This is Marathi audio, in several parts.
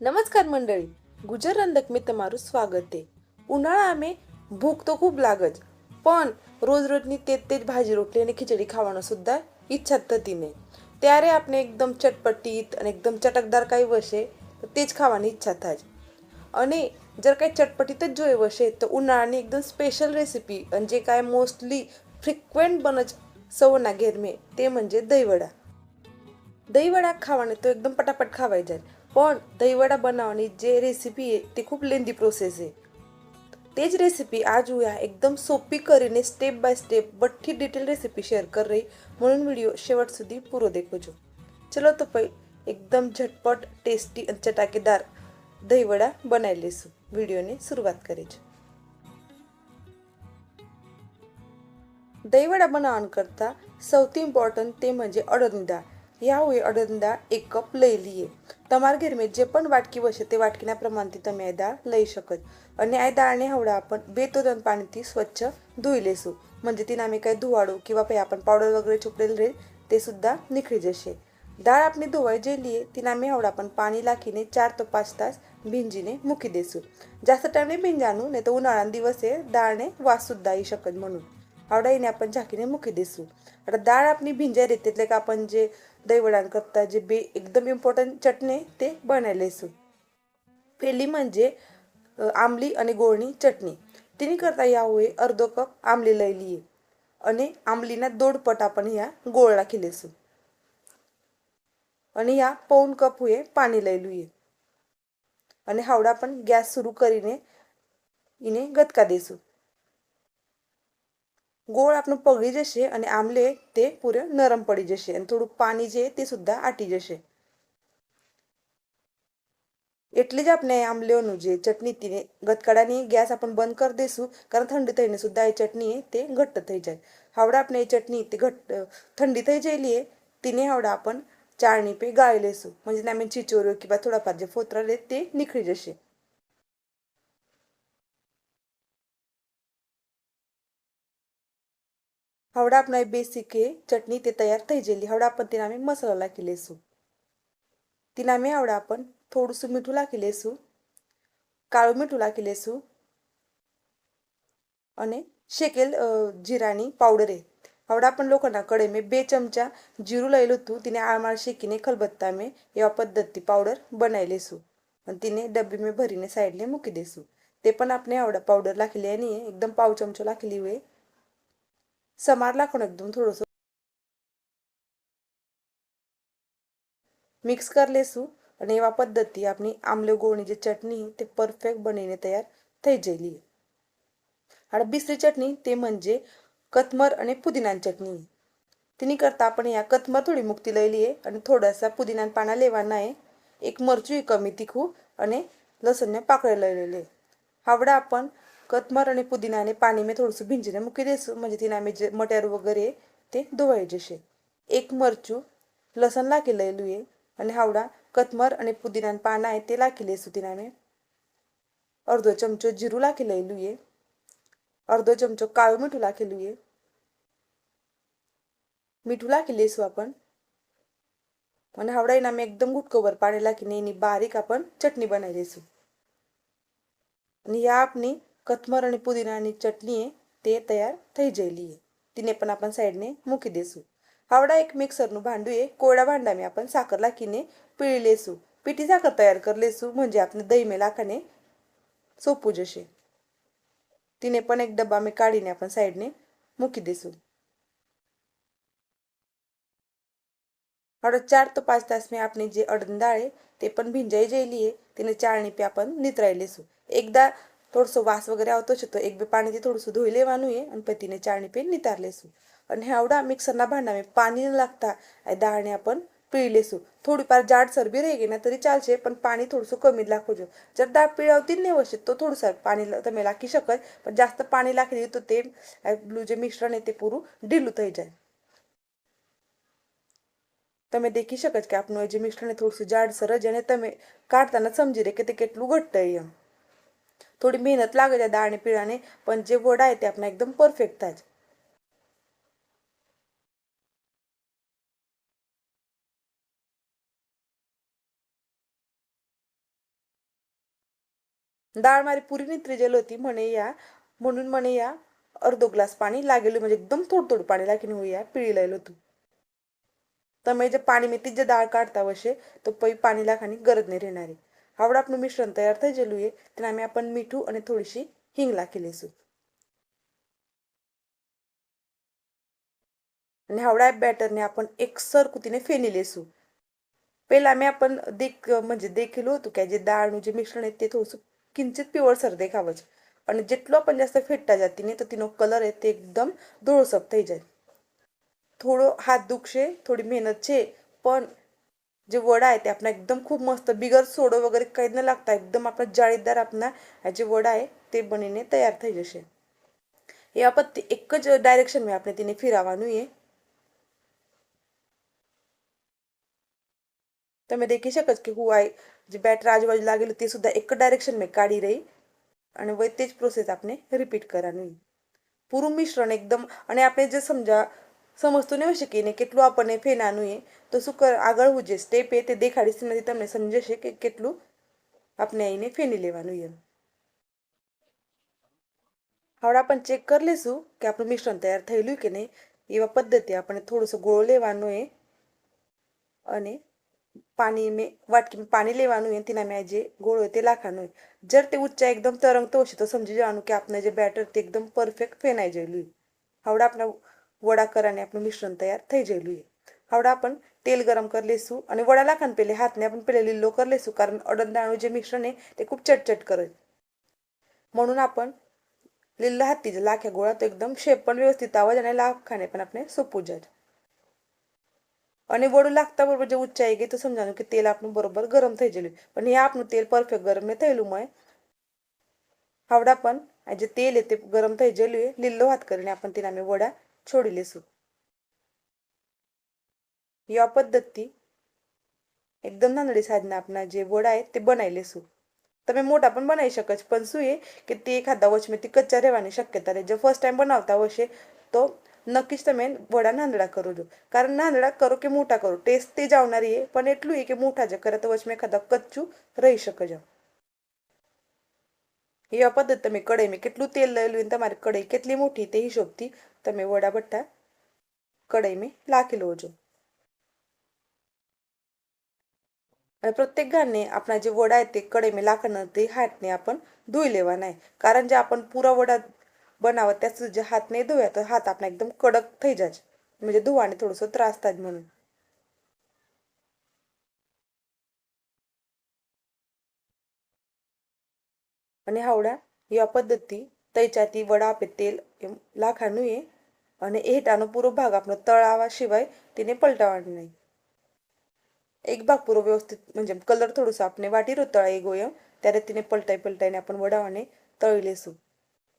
नमस्कार मंडळी गुजर रंधक मी तमारू स्वागत. आहे उन्हाळा आम्ही भूक तो खूप लागत पण रोज रोजनी तेच तेच भाजी रोटली आणि खिचडी खावणं सुद्धा इच्छा तर तिने. त्यारे आपण एकदम चटपटीत आणि एकदम चटकदार काही वशे तर तेच खावणी इच्छा था आणि जर काही चटपटीतच जो वशे तर उन्हाळानी एकदम स्पेशल रेसिपी आणि जे काय मोस्टली फ्रिक्वेंट बनच सवना घेर ते म्हणजे दहीवडा. दहीवडा खावाने तो एकदम पटापट खावायचा પણ દહીંવડા બનાવવાની જે રેસીપી आहे ती खूप लेंदी प्रोसेस आहे તે જ રેસીપી આ જોયા એકદમ સોપી કરીને step by step બઠ્ઠી detail recipe share કરી રહી म्हणून व्हिडिओ शेवट સુધી પૂરો દેખજો ચલો તો પછી એકદમ ઝટપટ ટેસ્ટી અને ચટાકેદાર દહીંવડા બનાવી લઈશું વિડીયોની શરૂઆત કરી છે દહીંવડા બનાવવાનું કરતાં સૌથી ઇમ્પોર્ટન્ટ તે म्हणजे અડદની દાળ यावेळी અડદની દાળ એક કપ લઈ લઈએ तमार गिरमी जे पण वाटकी बसे ते वाटकीना प्रमाण ती तमी आयदा लई शकत. आणि आयदा आणि हवडा आपण बेतोदन पाणी ती स्वच्छ धुईले सू. म्हणजे तिने आम्ही काही धुवाडू किंवा पे आपण पावडर वगैरे छुकलेले रे ते सुद्धा निखळी जसे डाळ आपली धुवाय जे लिहिये तिने आम्ही हवडा आपण पाणी लाखीने चार ते पाच तास भिंजीने मुकी देसू जास्त टाइम ने भिंजाणू नाही तर उन्हाळा दिवस आहे डाळने वास सुद्धा येऊ शकत म्हणून. हवडा येणे आपण झाकीने मुकी देसू आता डाळ आपली भिंजाय रेतीतले का आपण जे દહીંવડા કરતાં જે બે એકદમ ઇમ્પોર્ટન્ટ ચટણી તે બનાવી લઈશું. પહેલી म्हणजे આંબલી અને ગોળની ચટણી. તેની કરતાં યા હોય અડધો કપ આંબલી લઈ લઈએ અને આંબલીના દોઢપટ આપણે યા ગોળ રાખી લઈશું. અને યા પૌન કપ હોય પાણી લઈ લઈએ. અને હાવડા પણ ગેસ શરૂ કરીને એને ગતકા દઈશું. ગોળ આપણો પગી જશે અને આમલે તે પૂરે નરમ પડી જશે અને થોડુંક પાણી છે તે સુદ્ધા આટી જશે. એટલે જ આપણે આમલીઓનું જે ચટણી તે ગતકડાની ગેસ આપણે બંધ કરી દઈશું કારણ ઠંડી થઈને સુદ્ધા એ ચટણી તે ઘટ્ટ થઈ જાય. હવડા આપણે એ ચટણી તે ઘટ थंडी થઈ જઈલી तिने हवडा आपण चाळणी पे गाळी लेसू म्हणजे आम्ही चिचोऱ्यो किंवा थोडाफार जे फोत्र ते निखळी जसे हावडा आपण बेसिक आहे. चटणी ते तयार थैजे हावडा आपण तिना मी मसाला केले सू तिना मी हावडा आपण थोडस मिठू ला केले सू काळ मिठू ला केले सू आणि शेकेल जिराणी पावडर आहे. हावडा आपण लोकांना कडे मी बे चमचा जिरू लाईल होतो तिने आळमाळ शेकीने खलबत्ता मी या पद्धती पावडर बनायले सू आणि तिने डब्बी मी भरीने साईडने मुकी देसू ते पण आपण हावडा पावडर ला केली आणि एकदम पाव चमचा ला केली समारला कणक देऊन थोडंसं. मिक्स कर લેશું आणि એવા પદ્ધતિ આપણી આમલેગોળની જે ચટણી તે પરફેક્ટ બનીને તૈયાર થઈ જઈલી आणि बिसरी चटणी ते म्हणजे कथमर आणि पुदिना चटणी तिने करता आपण या कथमर थोडी मुक्ती लयली आहे आणि थोडासा पुदिना पाना लेवाना आहे. एक मरचूही कमी तिखू आणि लसणने पाकळ्या लयलेले हावडा आपण कथमर आणि पुदिनाने पाणी મેં થોડુંસું ભીંજીને મૂકી દઈશું म्हणजे તેના અમે જે મટેરું વગેરે તે ધોવાઈ જશે એક મરચું લસણ લાખી લેલું એ અને હાવડા કથમર અને પુદીનાના પાના आहे તે લાખી લઈશું તેના અમે અડધો ચમચો જીરું લાખી લેલું એ અડધો ચમચો કાળું મીઠું લાખેલું એ મીઠું લાખી લઈશું आपण અને હાવડા એના મેં એકદમ ગુટકોભર પાણી લાખીને એની બારીક आपण ચટણી બનાવી લઈશું અને या આપની કથમર અને પુદીનાની ચટણી आहे તે તૈયાર થઈ જયેલી आहे तिने पण आपण साईडने મૂકી દઈશું हावडा એક મિક્સરનું ભાંડું आहे कोरड्या भांडामे आपण साखर लाखीने पिळी લેશું પીટી સાખર તૈયાર કરી લેશું म्हणजे આપણે દહીં મેં લાખાને સોંપવું જશે तिने पण एक डब्बा मी काढीने आपण साईडने મૂકી દઈશું હવે ચાર તો પાંચ તાસ મેં આપણી જે અડદની દાળ आहे તે પણ ભીંજાઈ જેલી आहे તેને ચાળણી पे आपण नितराई લેશું એકદા થોડોસો વાસ વગેરે આવતો છે તો એક બે પાણીથી થોડુંસું ધોઈ લેવાનું છે અને પછી તેને ચાળણી पे નિતાર લેશું અને આવડા મિક્સરના ભાંડામાં પાણી ન લાગતા આ દાળને आपण પીળી લેશું થોડીફાર જાડસર બી રહી ગઈ ના તરી ચાલશે પણ પાણી થોડુંસું કમી જ લાખવું જો જર દાળ પીળાવતી જ નહીં હશે તો થોડું પાણી તમે લાખી શકો પણ જાસ્ત પાણી લાખી દીધું તો તે પેલું જે મિશ્રણ છે તે પૂરું ઢીલું થઈ જાય તમે દેખી શકો છો કે આપનું જે મિશ્રણ થોડુંસું જાડસર જ અને તમે કાઢતાના સમજી રહે કે તે કેટલું ઘટ્ટ એમ थोडी मेहनत लागत आहे दाणे पिळाने पण जे वडा आहे ते आपण एकदम परफेक्ट आहे डाळ मारी पुरी नित्री जल होती म्हणे या. म्हणून म्हणे या अर्धो ग्लास पाणी लागेल म्हणजे एकदम थोड थोडं पाणी लागेल होऊया पिळी लायलो तू तर म्हणजे पाणी मी तिथे डाळ काढता वशे तो पै पाणी लाखानी गरज नाही राहणारी. હાવડાપનું મિશ્રણ તૈયાર થઈ ગયેલું એ, તેના અમે આપણને મીઠું અને થોડીશી હિંગ નાખી લઈશું. અને હાવડા બેટરને આપણ એક સરકુતીને ફેની લઈશું. પહેલાં મેં આપણ દેખ म्हणजे દેખેલું હતું કે જે દાળનું જે મિશ્રણ मिश्रण आहे ते थोडंसं किंचित पिवळसर देखावंच અને જેટલો पण जास्त ફેટતા જતી નહીં તો તેનો કલર એ તે એકદમ ધોળસપ થઈ જાય. થોડો હાથ દુખશે, થોડી મહેનત છે, પણ जे वडा आहे ते आपण एकदम खूप मस्त बिगर सोडो वगैरे काही न लागता एकदम आपला जाळीदार आपला ह्याचे वडा आहे ते बनीने तयार थाय जसे हे आपण एकच डायरेक्शन आपण तिने फिरावा नुये तुम्ही देखी शकत की हु आहे जे बॅटर आजूबाजू लागेल ते सुद्धा एक डायरेक्शन मी काढी रही. आणि व तेच प्रोसेस आपण रिपीट करा नाही पुरुमिश्रण एकदम आणि आपले जे समजा સમજતું નહીં હોય શકીએ ને કેટલું આપણને ફેનાનું એ. તો શું કર, આગળ હું જે સ્ટેપ એ તે દેખાડીશ નથી તમને સમજશે કે કેટલું આપણે આવીને ફેની લેવાનું એમ. હવે આપણે ચેક કરી લઈશું કે આપણું મિશ્રણ તૈયાર થયેલું કે નહીં. એવા પદ્ધતિ આપણે થોડોસો ગોળો લેવાનો એ. અને પાણી મેં, વાટકીમાં પાણી લેવાનું એ. તેના મેં જે ગોળો હોય તે લાખવાનું જર તે ઊંચા એકદમ તરંગતો હશે તો સમજી જવાનું કે આપણે જે બેટર તે એકદમ પરફેક્ટ ફેનાઈ જયેલું હવે આપણે વડા કરવાને આપણું મિશ્રણ તૈયાર થઈ ગયેલું હવે आपण तेल गरम कर लेसू आणि वडा लाखान पहिले हातने आपण पहिले लिल्लो कर लेसू कारण अडंदाणू जे मिश्रण आहे ते खूप चटचट करेल म्हणून आपण लिल्ला हातीच्या लाख्या गोळा तो एकदम शेप पण व्यवस्थित आवाज आणि लाखाने पण આપણે સોંપવું જાય અને વડું લાગતા બરોબર જે ઊંચાઈ ગઈ તો સમજાનું કે તેલ આપણું બરોબર ગરમ થઈ ગયેલું પણ એ આપણું તેલ પરફેક્ટ ગરમ ને થયેલું મળે હાવડા પણ આ જે તેલ છે તે ગરમ થઈ ગયેલું એ લીલો હાથ કરીને आपण તેના અમે વડા છોડી લેશું या પદ્ધતિ એકદમ નાનડી સાઈઝના આપણા જે વડા आहे તે બનાવી લેશું તમે મોટા પણ બનાવી શકો છો પણ શું એ કે તે એખાદા વચમેથી કચ્ચા રહેવાની શક્યતા રહે જો ફર્સ્ટ ટાઈમ બનાવતા હશે તો નક્કી જ તમે વડા નાંદડા કરો છો કારણ નાંદડા કરો કે મોટા કરો ટેસ્ટ તે જ આવનારી એ પણ એટલું એ કે મોટા જ કરે તો વચમાં એખાદા કચ્ચું રહી શકે છે એવા પદ્ધતિ તમે કઢાઈમાં કેટલું તેલ લેલું તમારી કઢાઈ કેટલી મોટી તે હિસાબથી તમે વડા બટ્ટા કઢાઈમાં લાખી લો છો અને प्रत्येक घाणने આપણા જે વડા आहे ते कढईमध्ये लाकणं ते हातने आपण धुई लेवाना आहे कारण जे आपण पुरा वडा बनावं त्याचं जे हात नाही धुया तर हात आपला एकदम कडक થઈ જાય म्हणजे धुवाने थोडंसं त्रास થાય म्हणून અને હાવડા એવા પદ્ધતિ તૈચાથી વડા આપે તેલ એમ લાખાનું એ आणि એ पुरो भाग ભાગ આપણો તળ तिने સિવાય नाही. एक भाग पूर्व व्यवस्थित म्हणजे कलर थोडंसं आपण वाटीर तळाई गोयम त्याने तिने पलटाई पलटाईने आपण वडावाने तळले लेसू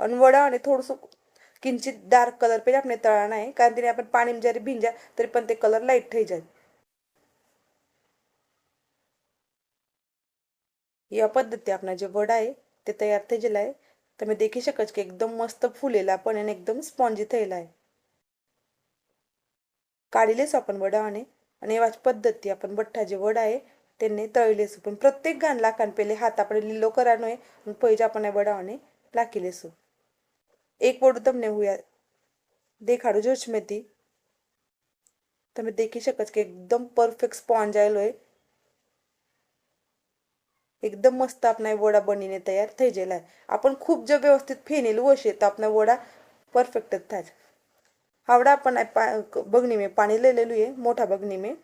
आणि वडावाने थोडंसं किंचित डार्क कलर पाहिजे आपण तळा नाही कारण तिने आपण पाणी जरी भिंजा तरी पण ते कलर लाइट થઈ जाय या पद्धती आपण जे वडा आहे ते तयार થઈ आहे. તમે દેખી શકો છો કે એકદમ મસ્ત ફૂલેલા પણ एकदम स्पॉन्जी સ્પોન્જી आहे. काढिलेच आपण वडा आणि आणि એવા જ પદ્ધતિ आपण બઠ્ઠા જે વડા એ તેને તળી લેશું. પણ પ્રત્યેક ઘાન લાકાને પહેલે હાથ આપણે લીલો કરવાનો એ અને પછી જ આપણને વડાઓને લાખી લેશું. એક વડું તમને હું યાદ દેખાડું જોઉં છું મેથી તમે દેખી શકો છો કે એકદમ પરફેક્ટ સ્પોન્જ આવેલો એ. એકદમ મસ્ત આપણા વડા બનીને તૈયાર થઈ ગયેલા આપણ ખૂબ જો વ્યવસ્થિત ફેનેલું હશે તો આપણા વડા પરફેક્ટ જ થાય હાવડા પણ બગનીમે પાણી લઈ લેલું એ, મોટા બગનીમે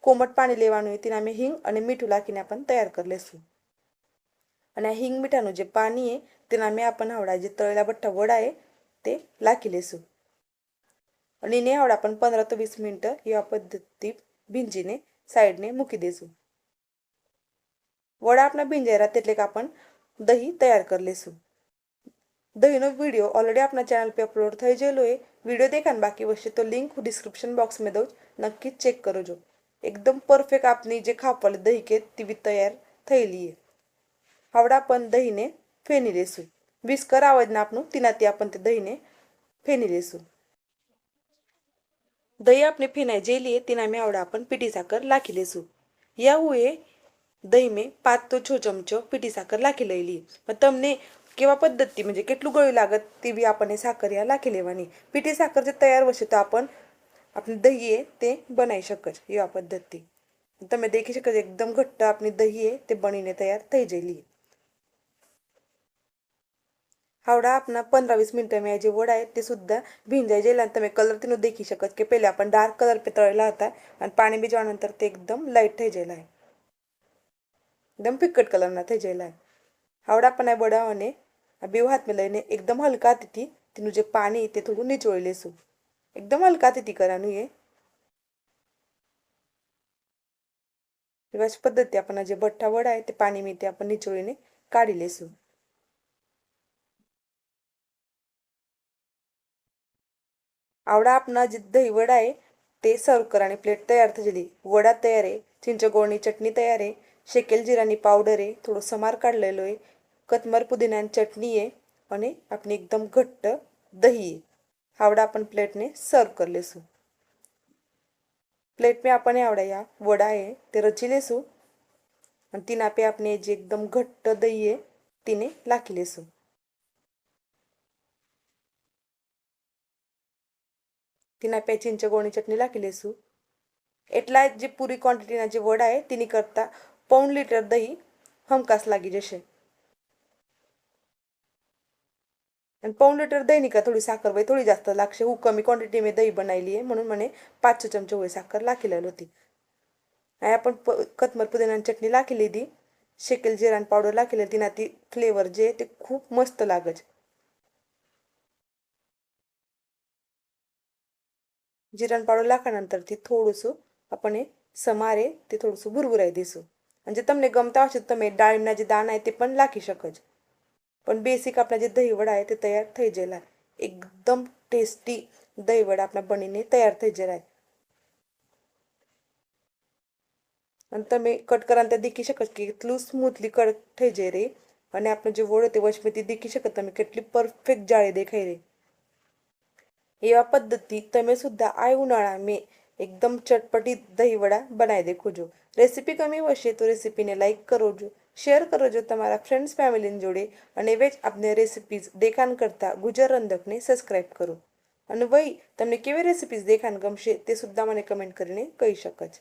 કોમટ પાણી લેવાનું એ તેના અમે હિંગ અને મીઠું નાખીને આપણને તૈયાર કરી લેશું. અને આ હિંગ મીઠાનું જે પાણી એ, તેના મેં આપણને હાવડા જે તળેલા ભઠ્ઠા વડા એ, તે લાખી લેશું. અને એને હાવડા પણ પંદર તો વીસ મિનિટ એવા પદ્ધતિ ભીંજીને સાઈડને મૂકી દેશું. વડા આપણા ભીંજાઈ રહ્યા એટલે કે આપણ દહીં તૈયાર કરી લેશું. દહીંનો વીડિયો ઓલરેડી આપણા ચેનલ પર અપલોડ થઈ ગયેલો એ વિડીયો દેખાને બાકી વચ્ચે તો લિંક હું ડિસ્ક્રિપ્શન બોક્સમાં દઉં નક્કી ચેક કરજો એકદમ પરફેક્ટ આપની જે ખાપવાળી દહીં કે તેવી તૈયાર થયેલી છે હવે आपण દહીંને ફેની લેશું વિસ્કર આવજને આપણું તેનાથી आपण તે દહીંને ફેની લેશું દહીં આપણે ફેનાઈ જેલી તેના મેં આવડા आपण पिठी साखर લાખી લેશું या हुए દહીં મેં પાંચ તો છ ચમચો પીટી સાકર લાખી લઈ પણ તમને કેવા પદ્ધતિ म्हणजे કેટલું ગળ્યું लागत તે બી આપણને સાકર યા લાખી લેવાની પીટી સાકર જે તૈયાર વશે તો आपण આપણે દહીં એ તે બનાવી શકજ એવા પદ્ધતિ તમે દેખી શકો છો એકદમ ઘટ્ટ આપણી દહીં એ તે બનીને તૈયાર થઈ જયેલી हावडा આપણા पंधरा वीस मिनिटांमध्ये जे वडा आहे ते सुद्धा भिंजाई जेला आणि તમે કલર તેનો દેખી શકો કે પહેલા आपण डार्क कलर पे तळेला હતા અને પાણી બીજવાનંતર તે એકદમ લાઇટ થઈ ગયેલા आहे એકદમ ફિક્કટ કલરના થઈ ગયેલા आहे હાવડા પણ આ વડાઓને बिव हात मिलने एकदम हलका तिथी तिनु जे पाणी ते थोडू निचोळले सु. एकदम हलका तिथी करानु ये. अशी पद्धती आपण जे भट्टा वड आहे ते पाणी मी ते आपण निचोळीने काढिले सु. आवडा आपणा जे दही वड आहे ते सर्व्ह करा आणि प्लेट तयार झाली वडा तयार आहे चिंचगोळणी चटणी तयार आहे शेकेल जिराणी पावडर आहे थोडं समार काढलेलो आहे. કતમર પુદીનાની ચટણીએ અને આપણે એકદમ ઘટ્ટ દહીએ. આવડા પણ પ્લેટને સર્વ કરી લેશું. પ્લેટ મેં આપણને આવડાયા. વડાએ તે રચી લેશું અને તીના પે આપણે જે એકદમ ઘટ્ટ દહીએ તેને લાખી લેશું. તેના બે ચીંચ ચટણી નાખી લેશું. એટલા જે પૂરી ક્વોન્ટિટીના જે વડા એ, તેની કરતાં પૌન લીટર દહીં હમકાસ લાગી જશે. आणि पाऊण लिटर दही का? थोडी साखर बाई थोडी जास्त लागशे हू कमी क्वांटिटी मी दही बनायली आहे म्हणून म्हणे पाचशे चमचे वय साखर लाखिलेली होती. आणि आपण प कथमर पुदिना चटणी लाखीली ती. शेकेल जिरा पावडर लाखेली ती ना ती फ्लेवर जे ते खूप मस्त लागत. जिराण पावडर लाखानंतर ती थोडंसं आपण समारे ते थोडंसं भुरभुराय दिसू. म्हणजे तमने गमता असे तर डाळिंबना जे दाण आहे ते पण लाखी शकच पण बेसिक आपला जे दहीवडा आहे ते तयार थैजेला एकदम टेस्टी दहीवडा आपल्या बनीने तयार थैजे लाल नंतर मी कट करा त्या देखी शकत की इथलू स्मूथली कट ठेजे रे. आणि आपलं जे वड ते वशमती देखी शकत मी कटली परफेक्ट जाळे देखाय रे. या पद्धती तमे सुद्धा आय उन्हाळा मी एकदम चटपटी दहीवडा बनाय दे खोजो. रेसिपी कमी वशे तो रेसिपीने लाईक करोजू. શેર કરો જો તમારા ફ્રેન્ડ્સ ફેમિલીની જોડે અને વેજ આપને રેસિપીઝ દેખાણ કરતા ગુજર રંધકને સબસ્ક્રાઈબ કરો. અને વહી તમને કેવી રેસિપીઝ દેખાણ ગમશે તે સુદ્ધા મને કમેન્ટ કરીને કહી શકો ધન્યવાદ.